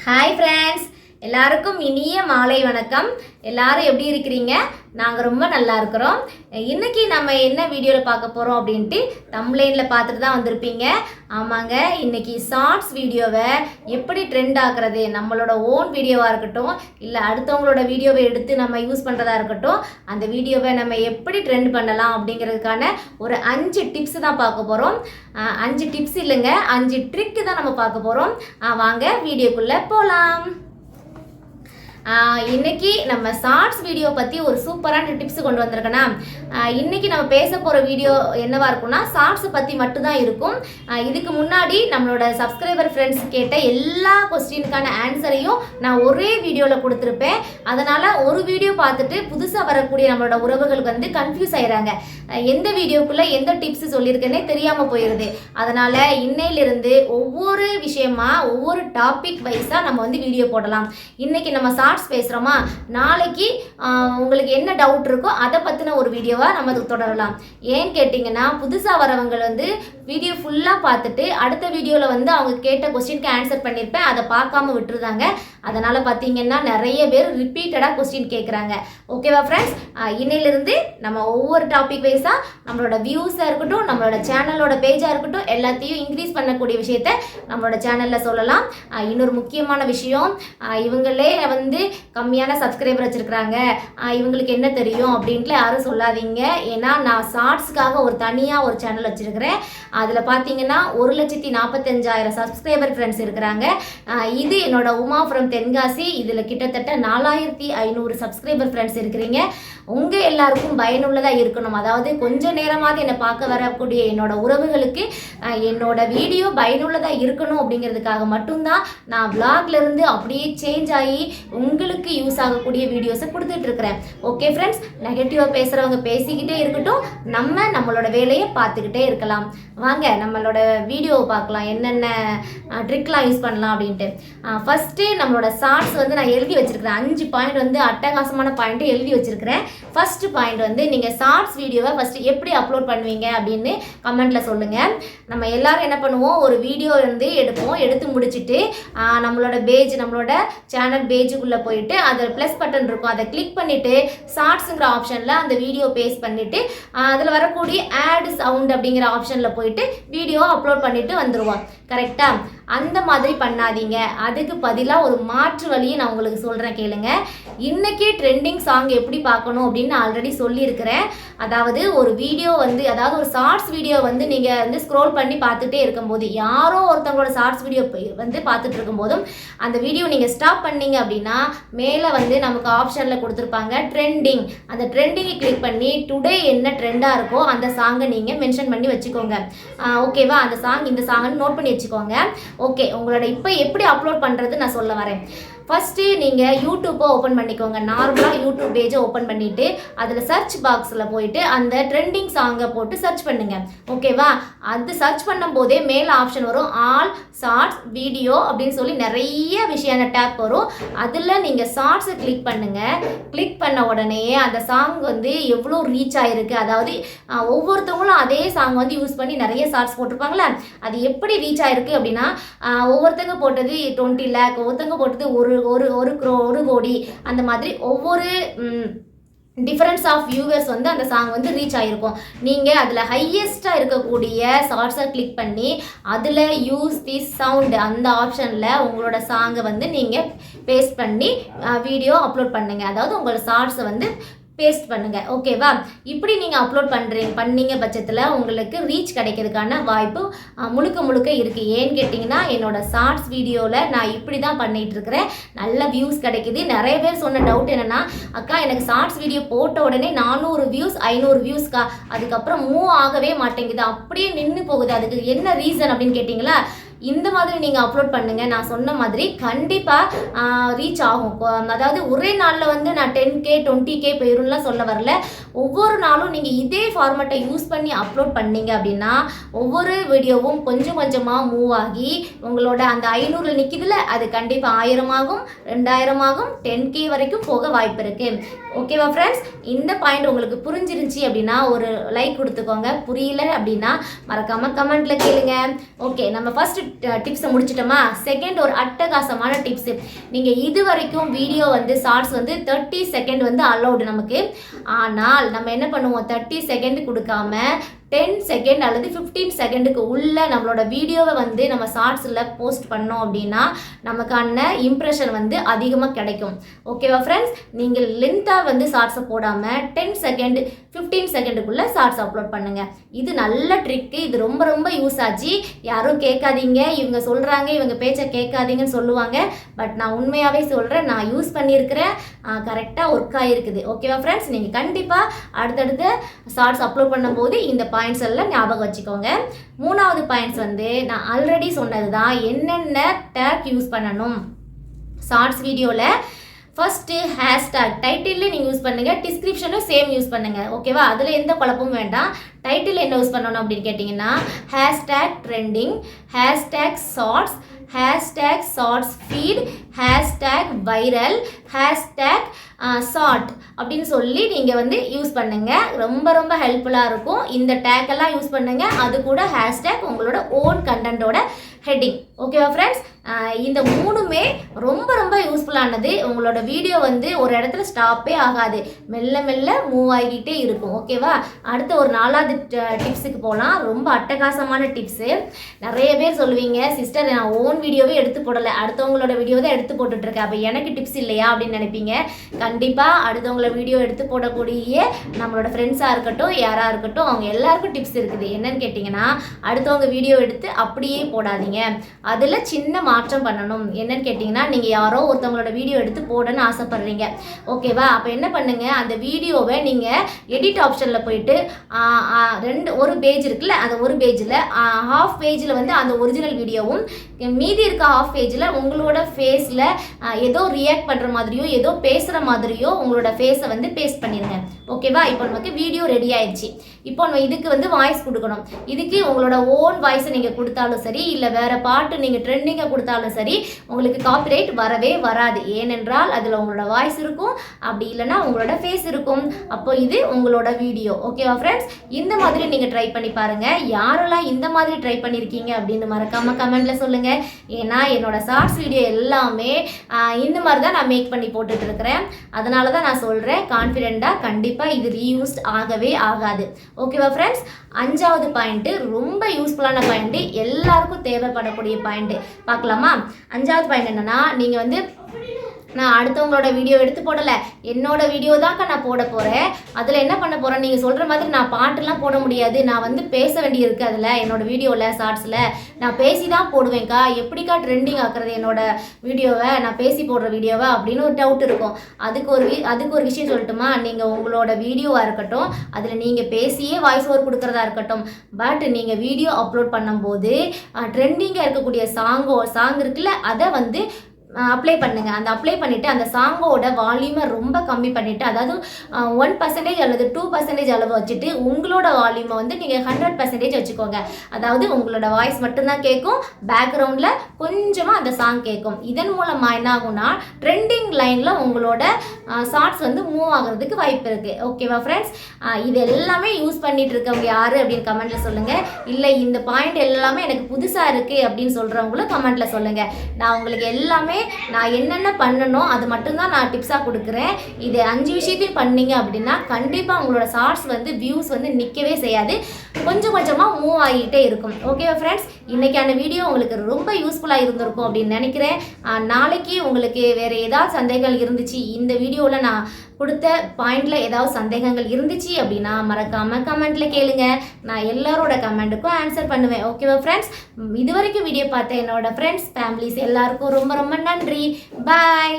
Hi friends எல்லாருக்கும் இனிய மாலை வணக்கம். எல்லாரும் எப்படி இருக்கிறீங்க? நாங்கள் ரொம்ப நல்லா இருக்கிறோம். இன்னைக்கு நம்ம என்ன வீடியோவில் பார்க்க போகிறோம் அப்படின்ட்டு தம்ப்ளைனில் பார்த்துட்டு தான் வந்திருப்பீங்க. ஆமாங்க இன்னைக்கு ஷார்ட்ஸ் வீடியோவை எப்படி ட்ரெண்ட் ஆக்குறது? நம்மளோட ஓன் வீடியோவாக இருக்கட்டும் இல்லை அடுத்தவங்களோட வீடியோவை எடுத்து நம்ம யூஸ் பண்ணுறதா இருக்கட்டும் அந்த வீடியோவை நம்ம எப்படி ட்ரெண்ட் பண்ணலாம் அப்படிங்கிறதுக்கான ஒரு அஞ்சு டிப்ஸ் தான் பார்க்க போகிறோம் அஞ்சு டிப்ஸ் இல்லைங்க அஞ்சு ட்ரிக்கு தான் நம்ம பார்க்க போகிறோம் வாங்க வீடியோக்குள்ளே போகலாம் இன்னைக்கு நம்ம ஷார்ட்ஸ் வீடியோ பற்றி ஒரு சூப்பரான டிப்ஸ் கொண்டு வந்திருக்கேன்னா இன்னைக்கு நம்ம பேச போகிற வீடியோ என்னவா இருக்கும்னா ஷார்ட்ஸை பற்றி மட்டும்தான் இருக்கும். இதுக்கு முன்னாடி நம்மளோட சப்ஸ்கிரைபர் ஃப்ரெண்ட்ஸ் கேட்ட எல்லா கொஸ்டினுக்கான ஆன்சரையும் நான் ஒரே வீடியோவில் கொடுத்துருப்பேன். அதனால் ஒரு வீடியோ பார்த்துட்டு புதுசாக வரக்கூடிய நம்மளோட உறவுகள் வந்து கன்ஃபியூஸ் ஆயிடுறாங்க எந்த வீடியோக்குள்ளே எந்த டிப்ஸ் சொல்லியிருக்கேன்னே தெரியாமல் போயிடுது அதனால் இன்னையிலிருந்து ஒவ்வொரு விஷயமா ஒவ்வொரு டாபிக் வைஸாக நம்ம வந்து வீடியோ போடலாம். இன்னைக்கு நம்ம தாட்ஸ் பேசுகிறோமா நாளைக்கு உங்களுக்கு என்ன டவுட் இருக்கோ அதை பற்றின ஒரு வீடியோவாக நம்ம தொடரலாம். ஏன்னு கேட்டிங்கன்னா புதுசாக வரவங்க வந்து வீடியோ ஃபுல்லாக பார்த்துட்டு அடுத்த வீடியோவில் வந்து அவங்க கேட்ட கொஸ்டினுக்கு ஆன்சர் பண்ணியிருப்பேன் அதை பார்க்காம விட்டுருந்தாங்க அதனால் பார்த்தீங்கன்னா நிறைய பேர் ரிப்பீட்டடாக கொஸ்டின் கேட்குறாங்க ஓகேவா ஃப்ரெண்ட்ஸ் இன்னையிலிருந்து நம்ம ஒவ்வொரு டாபிக் வைஸாக நம்மளோட வியூஸாக இருக்கட்டும் நம்மளோட சேனலோட பேஜாக இருக்கட்டும் எல்லாத்தையும் இன்க்ரீஸ் பண்ணக்கூடிய விஷயத்த நம்மளோட சேனலில் சொல்லலாம். இன்னொரு முக்கியமான விஷயம் இவங்களே வந்து கம்மியான சப்ஸ்கிரைபர் வச்சுருக்குறாங்க. இவங்களுக்கு என்ன தெரியும் அப்படின்ட்டு யாரும் சொல்லாதீங்க. ஏன்னா நான் ஷார்ட்ஸ்க்காக ஒரு தனியாக ஒரு சேனல் வச்சுருக்கிறேன். அதில் பார்த்தீங்கன்னா ஒரு லட்சத்தி நாற்பத்தஞ்சாயிரம் சப்ஸ்கிரைபர் ஃப்ரெண்ட்ஸ் இருக்கிறாங்க. இது என்னோட உமா ஃப்ரம் தென்காசி. இதில் கிட்டத்தட்ட நாலாயிரத்தி ஐநூறு சப்ஸ்கிரைபர் ஃப்ரெண்ட்ஸ் இருக்கிறீங்க. உங்கள் எல்லாருக்கும் பயனுள்ளதாக இருக்கணும். அதாவது கொஞ்ச நேரமாவது என்னை பார்க்க வரக்கூடிய என்னோட உறவுகளுக்கு என்னோட வீடியோ பயனுள்ளதாக இருக்கணும் அப்படிங்கிறதுக்காக மட்டும்தான் நான் விளாக்லேருந்து அப்படியே சேஞ்ச் ஆகி உங்களுக்கு யூஸ் ஆகக்கூடிய வீடியோஸை கொடுத்துட்ருக்குறேன். ஓகே ஃப்ரெண்ட்ஸ் நெகட்டிவாக பேசுகிறவங்க பேசிக்கிட்டே இருக்கட்டும். நம்ம நம்மளோட வேலையை பார்த்துக்கிட்டே இருக்கலாம். வாங்க நம்மளோட வீடியோவை பார்க்கலாம். என்னென்ன ட்ரிக்லாம் யூஸ் பண்ணலாம் அப்படின்ட்டு. ஃபஸ்ட்டு நம்மளோட ஷார்ட்ஸ் வந்து நான் எழுதி வச்சிருக்கிறேன். அஞ்சு பாயிண்ட் வந்து அட்டகாசமான பாயிண்ட்டு எழுதி வச்சிருக்கிறேன். ஃபஸ்ட்டு பாயிண்ட் வந்து நீங்கள் ஷார்ட்ஸ் வீடியோவை ஃபஸ்ட்டு எப்படி அப்லோட் பண்ணுவீங்க அப்படின்னு கமெண்ட்டில் சொல்லுங்கள் நம்ம எல்லோரும் என்ன பண்ணுவோம்? ஒரு வீடியோ வந்து எடுப்போம். எடுத்து முடிச்சுட்டு நம்மளோட பேஜ் நம்மளோட சேனல் பேஜுக்குள்ளே போயிட்டு அதில் ப்ளஸ் பட்டன் இருக்கும். அதை கிளிக் பண்ணிவிட்டு ஷார்ட்ஸுங்கிற ஆப்ஷனில் அந்த வீடியோ பேஸ்ட் பண்ணிவிட்டு அதில் வரக்கூடிய ஆட் சவுண்ட் அப்படிங்கிற ஆப்ஷனில் போயிட்டு வீடியோ அப்லோட் பண்ணிட்டு வந்துடுவோம் கரெக்டாக அந்த மாதிரி பண்ணாதீங்க. அதுக்கு பதிலாக ஒரு மாற்று வழியை நான் உங்களுக்கு சொல்கிறேன் கேளுங்க. இன்றைக்கே ட்ரெண்டிங் சாங் எப்படி பார்க்கணும் அப்படின்னு நான் ஆல்ரெடி சொல்லியிருக்கிறேன். அதாவது ஒரு வீடியோ வந்து அதாவது ஒரு ஷார்ட்ஸ் வீடியோ வந்து நீங்கள் வந்து ஸ்க்ரோல் பண்ணி பார்த்துட்டே இருக்கும்போது யாரோ ஒருத்தவங்களோட ஷார்ட்ஸ் வீடியோ வந்து பார்த்துட்டு இருக்கும்போதும் அந்த வீடியோ நீங்கள் ஸ்டாப் பண்ணீங்க அப்படின்னா மேலே வந்து நமக்கு ஆப்ஷனில் கொடுத்துருப்பாங்க ட்ரெண்டிங் அந்த ட்ரெண்டிங்கை கிளிக் பண்ணி டுடே என்ன ட்ரெண்டாக இருக்கோ அந்த சாங்கை நீங்கள் மென்ஷன் பண்ணி வச்சுக்கோங்க. ஓகேவா அந்த சாங் இந்த சாங்னு நோட் பண்ணி வச்சுக்கோங்க. ஓகே உங்களோட இப்போ எப்படி அப்லோட் பண்ணுறது நான் சொல்ல வரேன். ஃபஸ்ட்டு நீங்கள் யூடியூப்பை ஓப்பன் பண்ணிக்கோங்க. நார்மலாக யூடியூப் பேஜை ஓப்பன் பண்ணிவிட்டு அதில் சர்ச் பாக்ஸில் போயிட்டு அந்த ட்ரெண்டிங் சாங்கை போட்டு சர்ச் பண்ணுங்கள் ஓகேவா அது சர்ச் பண்ணும்போதே மேலே ஆப்ஷன் வரும். ஆல் ஷார்ட்ஸ் வீடியோ அப்படின்னு சொல்லி நிறைய விஷயம் டேப் வரும். அதில் நீங்கள் ஷார்ட்ஸை கிளிக் பண்ணுங்கள் கிளிக் பண்ண உடனே அந்த சாங் வந்து எவ்வளோ ரீச் ஆகிருக்கு அதாவது ஒவ்வொருத்தவங்களும் அதே சாங் வந்து யூஸ் பண்ணி நிறைய ஷார்ட்ஸ் போட்டிருப்பாங்களே அது எப்படி ரீச் ஆகிருக்கு அப்படின்னா ஒவ்வொருத்தங்க போட்டது டுவெண்ட்டி லேக் ஒவ்வொருத்தங்க போட்டது ஒரு ஒரு ஒரு க்ரோ ஒரு கோடி. அந்த மாதிரி ஒவ்வொரு டிஃப்ரென்ஸ் ஆஃப் வியூவர்ஸ் வந்து அந்த சாங் வந்து ரீச் ஆகிருக்கும் நீங்கள் அதில் ஹையஸ்ட்டாக இருக்கக்கூடிய ஷார்ட்ஸை கிளிக் பண்ணி அதில் யூஸ் தி சவுண்டு அந்த ஆப்ஷனில் உங்களோட சாங்கை வந்து நீங்கள் பேஸ்ட் பண்ணி வீடியோ அப்லோட் பண்ணுங்கள் அதாவது உங்களோட ஷார்ட்ஸை வந்து பேஸ்ட் பண்ணுங்க. ஓகேவா இப்படி நீங்கள் அப்லோட் பண்ணுறீங்க பண்ணீங்க பட்சத்தில் உங்களுக்கு ரீச் கிடைக்கிறதுக்கான வாய்ப்பு முழுக்க முழுக்க இருக்குது ஏன்னு கேட்டிங்கன்னா என்னோட ஷார்ட்ஸ் வீடியோவில் நான் இப்படி தான் பண்ணிட்டு இருக்கிறேன் நல்ல வியூஸ் கிடைக்குது. நிறைய பேர் சொன்ன டவுட் என்னென்னா அக்கா எனக்கு ஷார்ட்ஸ் வீடியோ போட்ட உடனே நானூறு வியூஸ் ஐநூறு வியூஸ்க்கா அதுக்கப்புறம் மூவ் ஆகவே மாட்டேங்குது. அப்படியே நின்று போகுது. அதுக்கு என்ன ரீசன் அப்படின்னு கேட்டிங்களா? இந்த மாதிரி நீங்கள் அப்லோட் பண்ணுங்கள் நான் சொன்ன மாதிரி கண்டிப்பாக ரீச் ஆகும். அதாவது ஒரே நாளில் வந்து நான் டென் கே டுவெண்ட்டி கே போயிரும்லாம் சொல்ல வரல. ஒவ்வொரு நாளும் நீங்கள் இதே ஃபார்மேட்டை யூஸ் பண்ணி அப்லோட் பண்ணீங்க அப்படின்னா ஒவ்வொரு வீடியோவும் கொஞ்சம் கொஞ்சமாக மூவ் ஆகி உங்களோட அந்த ஐநூறு நிற்கிதுல அது கண்டிப்பாக ஆயிரமாகும் ரெண்டாயிரமாகும் டென் கே வரைக்கும் போக வாய்ப்பு இருக்குது ஓகேவா ஃப்ரெண்ட்ஸ் இந்த பாயிண்ட் உங்களுக்கு புரிஞ்சிருந்துச்சி அப்படின்னா ஒரு லைக் கொடுத்துக்கோங்க. புரியல அப்படின்னா மறக்காமல் கமெண்ட்டில் கேளுங்க. ஓகே நம்ம ஃபர்ஸ்ட் டிப்ஸை uh, முடிச்சிட்டோமா? செகண்ட் ஒரு அட்டகாசமான டிப்ஸு நீங்கள் இது வரைக்கும் வீடியோ வந்து ஷார்ட்ஸ் வந்து தேர்ட்டி செகண்ட் வந்து அலௌடு நமக்கு. ஆனால் நம்ம என்ன பண்ணுவோம்? தேர்ட்டி செகண்ட் கொடுக்காம டென் செகண்ட் அல்லது ஃபிஃப்டீன் செகண்டுக்கு உள்ள நம்மளோட வீடியோவை வந்து நம்ம ஷார்ட்ஸில் போஸ்ட் பண்ணோம் அப்படின்னா நமக்கான இம்ப்ரெஷன் வந்து அதிகமாக கிடைக்கும். ஓகேவா ஃப்ரெண்ட்ஸ் நீங்கள் லென்த்தாக வந்து ஷார்ட்ஸை போடாமல் டென் செகண்ட் ஃபிஃப்டீன் செகண்டுக்குள்ளே ஷார்ட்ஸ் அப்லோட் பண்ணுங்கள் இது நல்ல ட்ரிக்கு இது ரொம்ப ரொம்ப யூஸ் ஆச்சு. யாரும் கேட்காதீங்க. இவங்க சொல்கிறாங்க இவங்க பேச்சை கேட்காதீங்கன்னு சொல்லுவாங்க. பட் நான் உண்மையாகவே சொல்கிறேன் நான் யூஸ் பண்ணியிருக்கிறேன். கரெக்டாக ஒர்க் ஆகிருக்குது ஓகேவா ஃப்ரெண்ட்ஸ் நீங்கள் கண்டிப்பாக அடுத்தடுத்து ஷார்ட்ஸ் அப்லோட் பண்ணும்போது இந்த பாயிண்ட்ஸ் எல்லாம் ஞாபகம் வச்சுக்கோங்க. மூணாவது பாயிண்ட்ஸ் வந்து நான் ஆல்ரெடி சொன்னது தான் என்னென்ன டேக் யூஸ் பண்ணணும். ஷார்ட்ஸ் வீடியோவில் ஃபஸ்ட்டு ஹேஷ்டேக் டைட்டிலில் நீங்கள் யூஸ் பண்ணுங்கள் டிஸ்கிரிப்ஷனும் சேம் யூஸ் பண்ணுங்கள் ஓகேவா அதில் எந்த குழப்பமும் வேண்டாம். டைட்டில் என்ன யூஸ் பண்ணணும் அப்படின்னு கேட்டிங்கன்னா hashtag trending hashtag shorts hashtag shorts feed hashtag viral hashtag short அப்படின்னு சொல்லி நீங்கள் வந்து யூஸ் பண்ணுங்கள் ரொம்ப ரொம்ப ஹெல்ப்ஃபுல்லாக இருக்கும். இந்த டேக்கெல்லாம் யூஸ் பண்ணுங்கள் அது கூட ஹேஷ்டேக் உங்களோட ஓன் கண்டென்ட்டோட ஹெட்டிங் ஓகேவா ஃப்ரெண்ட்ஸ் இந்த மூணுமே ரொம்ப ரொம்ப யூஸ்ஃபுல்லானது உங்களோட வீடியோ வந்து ஒரு இடத்துல ஸ்டாப்பே ஆகாது. மெல்ல மெல்ல மூவ் ஆகிக்கிட்டே இருக்கும். ஓகேவா அடுத்த ஒரு நாலாவது டிப்ஸுக்கு போகலாம் ரொம்ப அட்டகாசமான டிப்ஸு நிறைய பேர் சொல்லுவீங்க சிஸ்டர் நான் ஓன் வீடியோவே எடுத்து போடலை. அடுத்தவங்களோட வீடியோ தான் எடுத்து போட்டுட்ருக்கேன். அப்போ எனக்கு டிப்ஸ் இல்லையா அப்படின்னு நினைப்பீங்க? கண்டிப்பாக அடுத்தவங்கள வீடியோ எடுத்து போடக்கூடிய நம்மளோட ஃப்ரெண்ட்ஸாக இருக்கட்டும் யாராக இருக்கட்டும் அவங்க எல்லாருக்கும் டிப்ஸ் இருக்குது. என்னன்னு கேட்டிங்கன்னா அடுத்தவங்க வீடியோ எடுத்து அப்படியே போடாதீங்க. அதில் சின்ன மாற்றம் பண்ணணும். என்னன்னு கேட்டிங்கன்னா நீங்கள் யாரோ ஒருத்தவங்களோட வீடியோ எடுத்து போடணும்னு ஆசைப்பட்றீங்க. ஓகேவா அப்போ என்ன பண்ணுங்க? அந்த வீடியோவை நீங்கள் எடிட் ஆப்ஷனில் போயிட்டு ரெண்டு ஒரு பேஜ் இருக்குல்ல அந்த ஒரு பேஜில் ஹாஃப் பேஜில் வந்து அந்த ஒரிஜினல் வீடியோவும் மீதி இருக்க ஹாஃப் பேஜில் உங்களோட ஃபேஸில் ஏதோ ரியாக்ட் பண்ணுற மாதிரியோ ஏதோ பேசுகிற மாதிரியோ உங்களோட ஃபேஸை வந்து பேஸ்ட் பண்ணிடுங்க ஓகேவா இப்போ நமக்கு வீடியோ ரெடி ஆயிடுச்சு. இப்போ நம்ம இதுக்கு வந்து வாய்ஸ் கொடுக்கணும். இதுக்கு உங்களோட ஓன் வாய்ஸை நீங்கள் கொடுத்தாலும் சரி இல்லை வேற பாட்டு நீங்கள் ட்ரெண்டிங்கை கொடுத்தாலும் சரி உங்களுக்கு காப்பிரைட் வரவே வராது. ஏனென்றால் அதில் உங்களோட வாய்ஸ் இருக்கும் அப்படி இல்லைன்னா உங்களோட ஃபேஸ் இருக்கும். அப்போ இது உங்களோட வீடியோ ஓகேவா ஃப்ரெண்ட்ஸ் இந்த மாதிரி நீங்கள் ட்ரை பண்ணி பாருங்கள் யாரெல்லாம் இந்த மாதிரி ட்ரை பண்ணியிருக்கீங்க அப்படின்னு மறக்காம கமெண்ட்ல சொல்லுங்க. ஏன்னா என்னோட ஷார்ட்ஸ் வீடியோ எல்லாமே இந்த மாதிரி தான் நான் மேக் பண்ணி போட்டுட்டு இருக்கிறேன். அதனால தான் நான் சொல்கிறேன் கான்ஃபிடெண்ட்டாக கண்டிப்பாக இது ரீயூஸ்ட் ஆகவே ஆகாது. ஓகேவா ஃப்ரெண்ட்ஸ் அஞ்சாவது பாயிண்ட்டு ரொம்ப யூஸ்ஃபுல்லான பாயிண்ட்டு எல்லாருக்கும் தேவைப்படக்கூடிய பாயிண்ட்டு பார்க்கலாமா? அஞ்சாவது பாயிண்ட் என்னென்னா நீங்கள் வந்து நான் அடுத்தவங்களோட வீடியோ எடுத்து போடலை. என்னோட வீடியோ தான்க்கா நான் போட போகிறேன் அதில் என்ன பண்ண போகிறேன் நீங்கள் சொல்கிற மாதிரி நான் பாட்டுலாம் போட முடியாது. நான் வந்து பேச வேண்டியிருக்கு அதில் என்னோட வீடியோவில் ஷார்ட்ஸில் நான் பேசி தான் போடுவேன்க்கா. எப்படிக்கா ட்ரெண்டிங் ஆக்குறது என்னோட வீடியோவை நான் பேசி போடுற வீடியோவை அப்படின்னு ஒரு டவுட் இருக்கும். அதுக்கு ஒரு அதுக்கு ஒரு விஷயம் சொல்லட்டுமா? நீங்கள் உங்களோட வீடியோவாக இருக்கட்டும் அதில் நீங்கள் பேசியே வாய்ஸ் ஓவர் கொடுக்குறதா இருக்கட்டும். பட் நீங்கள் வீடியோ அப்லோட் பண்ணும்போது ட்ரெண்டிங்காக இருக்கக்கூடிய சாங்கோ சாங் இருக்குல்ல அதை வந்து அப்ளை பண்ணுங்க. அந்த அப்ளை பண்ணிட்டு அந்த சாங்கோட வால்யூமை ரொம்ப கம்மி பண்ணிட்டு அதாவது ஒன் பர்சன்டேஜ் அல்லது டூ பர்சன்டேஜ் அளவு வச்சுட்டு உங்களோட வால்யூமை வந்து நீங்கள் ஹண்ட்ரட் பர்சன்டேஜ் வச்சுக்கோங்க. அதாவது உங்களோட வாய்ஸ் மட்டும்தான் கேட்கும் பேக்ரவுண்டில் கொஞ்சமாக அந்த சாங் கேட்கும் இதன் மூலமாக என்ன ஆகும்னா ட்ரெண்டிங் லைனில் உங்களோட ஷார்ட்ஸ் வந்து மூவ் ஆகுறதுக்கு வாய்ப்பு இருக்குது ஓகேவா ஃப்ரெண்ட்ஸ் இது எல்லாமே யூஸ் பண்ணிட்டு இருக்கவங்க யாரு அப்படின்னு கமெண்ட்டில் சொல்லுங்கள் இல்லை இந்த பாயிண்ட் எல்லாமே எனக்கு புதுசாக இருக்குது அப்படின்னு சொல்கிறவங்களும் கமெண்ட்டில் சொல்லுங்கள் நான் உங்களுக்கு எல்லாமே நான் என்னென்ன பண்ணணும் அது மட்டும்தான் நான் டிப்ஸாக கொடுக்குறேன். இது அஞ்சு விஷயத்தையும் பண்ணீங்க அப்படின்னா கண்டிப்பாக உங்களோட ஷார்ட்ஸ் வந்து வியூஸ் வந்து நிற்கவே செய்யாது. கொஞ்சம் கொஞ்சமாக மூவ் ஆகிட்டே இருக்கும். ஓகேவா ஃப்ரெண்ட்ஸ் இன்னைக்கான வீடியோ உங்களுக்கு ரொம்ப யூஸ்ஃபுல்லாக இருந்திருக்கும் அப்படின்னு நினைக்கிறேன். நாளைக்கு உங்களுக்கு வேறு ஏதாவது சந்தேகங்கள் இருந்துச்சு இந்த வீடியோவில் நான் கொடுத்த பாயிண்டில் ஏதாவது சந்தேகங்கள் இருந்துச்சு அப்படின்னா மறக்காமல் கமெண்ட்டில் கேளுங்க. நான் எல்லாரோட கமெண்ட்டுக்கும் ஆன்சர் பண்ணுவேன். ஓகேவா ஃப்ரெண்ட்ஸ் இது வரைக்கும் வீடியோ பார்த்த என்னோட ஃப்ரெண்ட்ஸ் ஃபேமிலிஸ் எல்லாருக்கும் ரொம்ப ரொம்ப நன்றி. பாய்